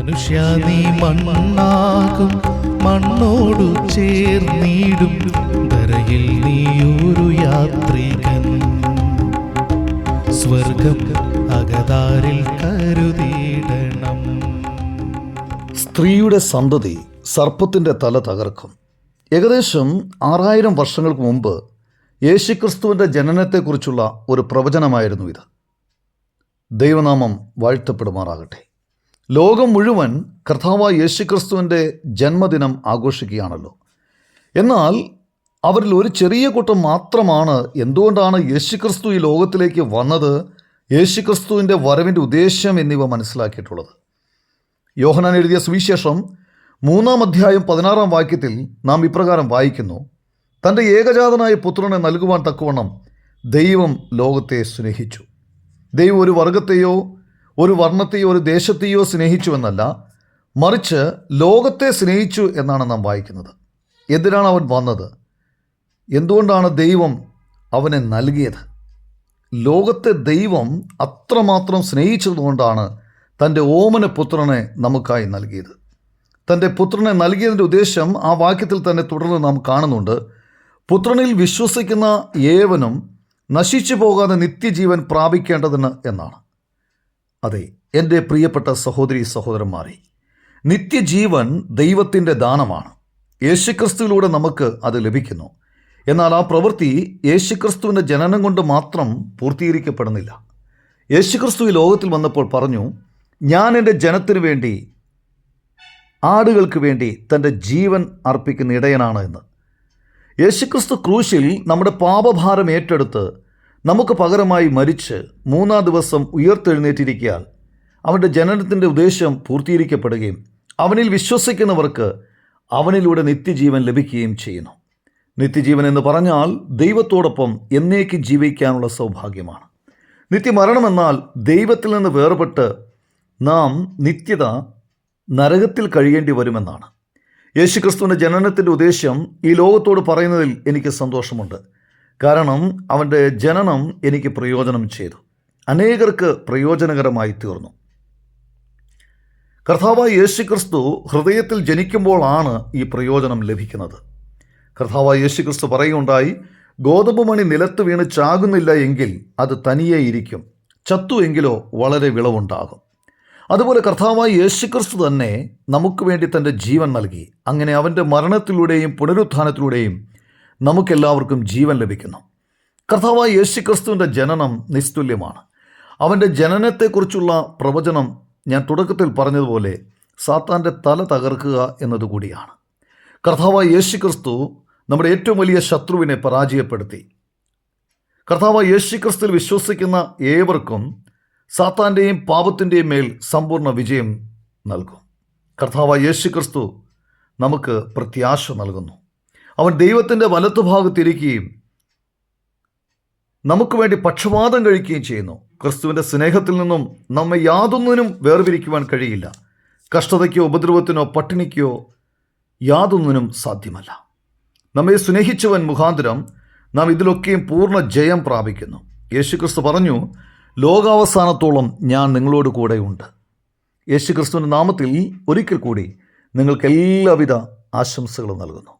മനുഷ്യ നീ മണ്ണാകും മണ്ണോടു ചേർന്നിടും. ധരയിൽ നീയൊരു യാത്രികൻ. സ്വർഗം അകതാരിൽ കരുതിയിടണം. സ്ത്രീയുടെ സന്തതി സർപ്പത്തിന്റെ തല തകർക്കും. ഏകദേശം ആറായിരം വർഷങ്ങൾക്ക് മുമ്പ് യേശുക്രിസ്തുവിന്റെ ജനനത്തെക്കുറിച്ചുള്ള ഒരു പ്രവചനമായിരുന്നു ഇത്. ദൈവനാമം വാഴ്ത്തപ്പെടുമാറാകട്ടെ. ലോകം മുഴുവൻ കർത്താവായ യേശുക്രിസ്തുവിന്റെ ജന്മദിനം ആഘോഷിക്കുകയാണല്ലോ. എന്നാൽ അവരിൽ ഒരു ചെറിയ കൂട്ടം മാത്രമാണ് എന്തുകൊണ്ടാണ് യേശുക്രിസ്തു ഈ ലോകത്തിലേക്ക് വന്നത്? യേശുക്രിസ്തുവിന്റെ വരവിന്റെ ഉദ്ദേശ്യം എന്നിവ മനസ്സിലാക്കിയിട്ടുള്ളത്. യോഹനാൻ എഴുതിയ സുവിശേഷം മൂന്നാം അധ്യായം പതിനാറാം വാക്യത്തിൽ നാം ഇപ്രകാരം വായിക്കുന്നു. തന്റെ ഏകജാതനായ പുത്രനെ നൽകുവാൻ തക്കവണ്ണം ദൈവം ലോകത്തെ സ്നേഹിച്ചു. ദൈവം ഒരു വർഗത്തെയോ ഒരു വർണത്തെയോ ഒരു ദേശത്തെയോ സ്നേഹിച്ചു എന്നല്ല മറിച്ച് ലോകത്തെ സ്നേഹിച്ചു എന്നാണ് നാം വായിക്കുന്നത്. എന്തിനാണ് അവൻ വന്നത്? എന്തുകൊണ്ടാണ് ദൈവം അവനെ നൽകിയത്? ലോകത്തെ ദൈവം അത്രമാത്രം സ്നേഹിച്ചതുകൊണ്ടാണ് തന്റെ ഓമന പുത്രനെ നമുക്കായി നൽകിയത്. തന്റെ പുത്രനെ നൽകിയതിന്റെ ഉദ്ദേശം ആ വാക്യത്തിൽ തന്നെ തുടർന്ന് നാം കാണുന്നുണ്ട്. പുത്രനിൽ വിശ്വസിക്കുന്ന ഏവനും നശിച്ചു പോകാതെ നിത്യജീവൻ പ്രാപിക്കേണ്ടതിന് എന്നാണ്. അതെ എന്റെ പ്രിയപ്പെട്ട സഹോദരി സഹോദരന്മാരെ നിത്യജീവൻ ദൈവത്തിന്റെ ദാനമാണ്. യേശുക്രിസ്തുവിലൂടെ നമുക്ക് അത് ലഭിക്കുന്നു. എന്നാൽ ആ പ്രവൃത്തി യേശുക്രിസ്തുവിന്റെ ജനനം കൊണ്ട് മാത്രം പൂർത്തീകരിക്കപ്പെടുന്നില്ല. യേശുക്രിസ്തു ഈ ലോകത്തിൽ വന്നപ്പോൾ പറഞ്ഞു ഞാൻ എന്റെ ജനത്തിനു വേണ്ടി ആടുകൾക്ക് വേണ്ടി തന്റെ ജീവൻ അർപ്പിക്കുന്ന ഇടയനാണ് എന്ന്. യേശുക്രിസ്തു ക്രൂശിൽ നമ്മുടെ പാപഭാരം ഏറ്റെടുത്ത് നമുക്ക് പകരമായി മരിച്ച് മൂന്നാം ദിവസം ഉയർത്തെഴുന്നേറ്റിരിക്കാൻ അവന്റെ ജനനത്തിന്റെ ഉദ്ദേശം പൂർത്തീകരിക്കപ്പെടുകയും അവനിൽ വിശ്വസിക്കുന്നവർക്ക് അവനിലൂടെ നിത്യജീവൻ ലഭിക്കുകയും ചെയ്യുന്നു. നിത്യജീവൻ എന്ന് പറഞ്ഞാൽ ദൈവത്തോടൊപ്പം എന്നേക്ക് ജീവിക്കാനുള്ള സൗഭാഗ്യമാണ്. നിത്യമരണമെന്നാൽ ദൈവത്തിൽ നിന്ന് വേർപെട്ട് നാം നിത്യത നരകത്തിൽ കഴിയേണ്ടി വരുമെന്നാണ്. യേശുക്രിസ്തുവിന്റെ ജനനത്തിന്റെ ഉദ്ദേശ്യം ഈ ലോകത്തോട് പറയുന്നതിൽ എനിക്ക് സന്തോഷമുണ്ട്. കാരണം അവന്റെ ജനനം എനിക്ക് പ്രയോജനം ചെയ്തു. അനേകർക്ക് പ്രയോജനകരമായി തീർന്നു. കർത്താവായ യേശുക്രിസ്തു ഹൃദയത്തിൽ ജനിക്കുമ്പോഴാണ് ഈ പ്രയോജനം ലഭിക്കുന്നത്. കർത്താവായ യേശുക്രിസ്തു പറയുകയുണ്ടായി ഗോതമ്പ് മണി നിലത്ത് വീണ് ചാകുന്നില്ല എങ്കിൽ അത് തനിയെ ഇരിക്കും. ചത്തു എങ്കിലോ വളരെ വിളവുണ്ടാകും. അതുപോലെ കർത്താവായ യേശുക്രിസ്തു തന്നെ നമുക്ക് വേണ്ടി തന്റെ ജീവൻ നൽകി. അങ്ങനെ അവന്റെ മരണത്തിലൂടെയും പുനരുത്ഥാനത്തിലൂടെയും നമുക്കെല്ലാവർക്കും ജീവൻ ലഭിക്കുന്നു. കർത്താവായ യേശുക്രിസ്തുവിന്റെ ജനനം നിസ്തുല്യമാണ്. അവന്റെ ജനനത്തെക്കുറിച്ചുള്ള പ്രവചനം ഞാൻ തുടക്കത്തിൽ പറഞ്ഞതുപോലെ സാത്താന്റെ തല തകർക്കുക എന്നതുകൂടിയാണ്. കർത്താവായ യേശുക്രിസ്തു നമ്മുടെ ഏറ്റവും വലിയ ശത്രുവിനെ പരാജയപ്പെടുത്തി. കർത്താവ് യേശുക്രിസ്തുവിൽ വിശ്വസിക്കുന്ന ഏവർക്കും സാത്താന്റെയും പാപത്തിന്റെയും മേൽ സമ്പൂർണ വിജയം നൽകും. കർത്താവ് യേശുക്രിസ്തു നമുക്ക് പ്രത്യാശ നൽകുന്നു. അവൻ ദൈവത്തിന്റെ വലത്തുഭാഗത്തിരിക്കുകയും നമുക്ക് വേണ്ടി പക്ഷപാതം കഴിക്കുകയും ചെയ്യുന്നു. ക്രിസ്തുവിന്റെ സ്നേഹത്തിൽ നിന്നും നമ്മെ യാതൊന്നിനും വേർപിരിക്കുവാൻ കഴിയില്ല. കഷ്ടതയ്ക്കോ ഉപദ്രവത്തിനോ പട്ടിണിക്കോ യാതൊന്നിനും സാധ്യമല്ല. നമ്മെ സ്നേഹിച്ചവൻ മുഖാന്തരം നാം ഇതിലൊക്കെയും പൂർണ ജയം പ്രാപിക്കുന്നു. യേശുക്രിസ്തു പറഞ്ഞു ലോകാവസാനത്തോളം ഞാൻ നിങ്ങളോട് കൂടെയുണ്ട്. യേശുക്രിസ്തുവിന്റെ നാമത്തിൽ ഒരിക്കൽ കൂടി നിങ്ങൾക്ക് എല്ലാവിധ ആശംസകളും നൽകുന്നു.